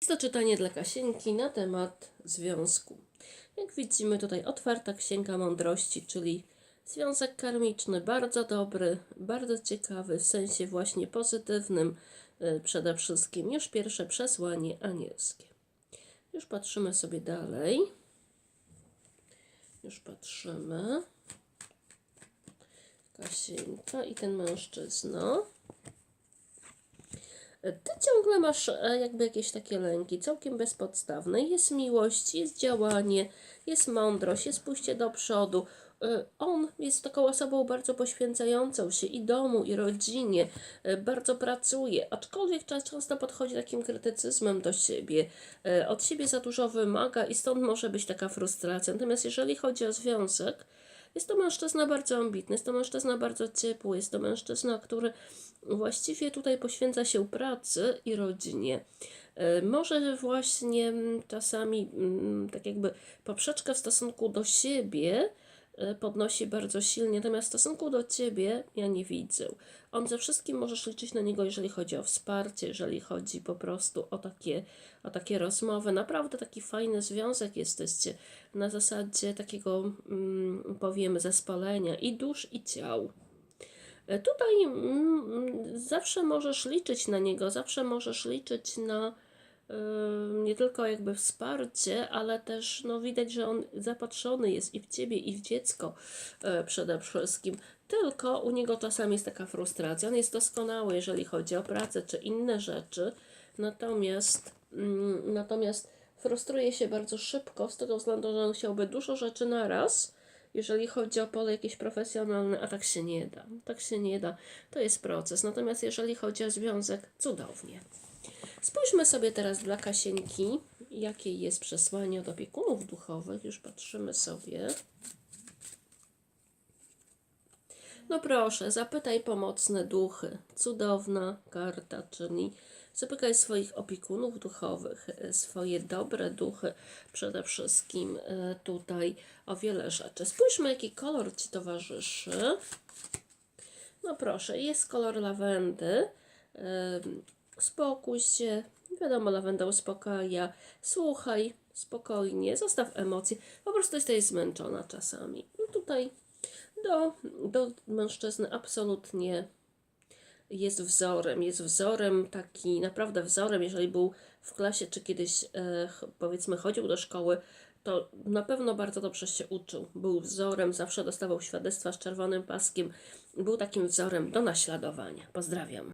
Jest to czytanie dla Kasieńki na temat związku. Jak widzimy tutaj otwarta księga mądrości, czyli związek karmiczny bardzo dobry, bardzo ciekawy, w sensie właśnie pozytywnym y, przede wszystkim. Już pierwsze przesłanie anielskie. Już patrzymy sobie dalej. Już patrzymy. Kasieńka i ten mężczyzna. Ty ciągle masz e, jakby jakieś takie lęki, całkiem bezpodstawne. Jest miłość, jest działanie, jest mądrość, jest pójście do przodu. E, On jest taką osobą bardzo poświęcającą się i domu, i rodzinie, e, bardzo pracuje, aczkolwiek często podchodzi takim krytycyzmem do siebie, od siebie za dużo wymaga i stąd może być taka frustracja. Natomiast jeżeli chodzi o związek, jest to mężczyzna bardzo ambitny, jest to mężczyzna bardzo ciepły, jest to mężczyzna, który właściwie tutaj poświęca się pracy i rodzinie. E, Może właśnie mm, czasami mm, tak jakby poprzeczkę w stosunku do siebie podnosi bardzo silnie, natomiast w stosunku do ciebie ja nie widzę. On ze wszystkim możesz liczyć na niego, jeżeli chodzi o wsparcie, jeżeli chodzi po prostu o takie, o takie rozmowy. Naprawdę taki fajny związek jesteście na zasadzie takiego, mm, powiemy, zespolenia i dusz, i ciał. E, Tutaj mm, zawsze możesz liczyć na niego, zawsze możesz liczyć na y, nie tylko jakby wsparcie, ale też no, widać, że on zapatrzony jest i w ciebie, i w dziecko e, przede wszystkim. Tylko u niego czasami jest taka frustracja. On jest doskonały, jeżeli chodzi o pracę czy inne rzeczy, natomiast, mm, natomiast frustruje się bardzo szybko z tego względu, że on chciałby dużo rzeczy na raz jeżeli chodzi o pole jakieś profesjonalne, a tak się nie da. Tak się nie da. To jest proces. Natomiast jeżeli chodzi o związek, cudownie. Spójrzmy sobie teraz dla Kasieńki, jakie jest przesłanie od opiekunów duchowych. Już patrzymy sobie. No proszę, zapytaj pomocne duchy. Cudowna karta, czyli zapytaj swoich opiekunów duchowych, swoje dobre duchy przede wszystkim e, tutaj o wiele rzeczy. Spójrzmy, jaki kolor Ci towarzyszy. No proszę, jest kolor lawendy. Spokój się. Wiadomo, lawenda uspokaja. Słuchaj spokojnie, zostaw emocje. Po prostu jesteś zmęczona czasami. No tutaj do, do mężczyzny absolutnie jest wzorem. Jest wzorem, taki naprawdę wzorem, jeżeli był w klasie, czy kiedyś e, powiedzmy chodził do szkoły, to na pewno bardzo dobrze się uczył. Był wzorem, zawsze dostawał świadectwa z czerwonym paskiem. Był takim wzorem do naśladowania. Pozdrawiam.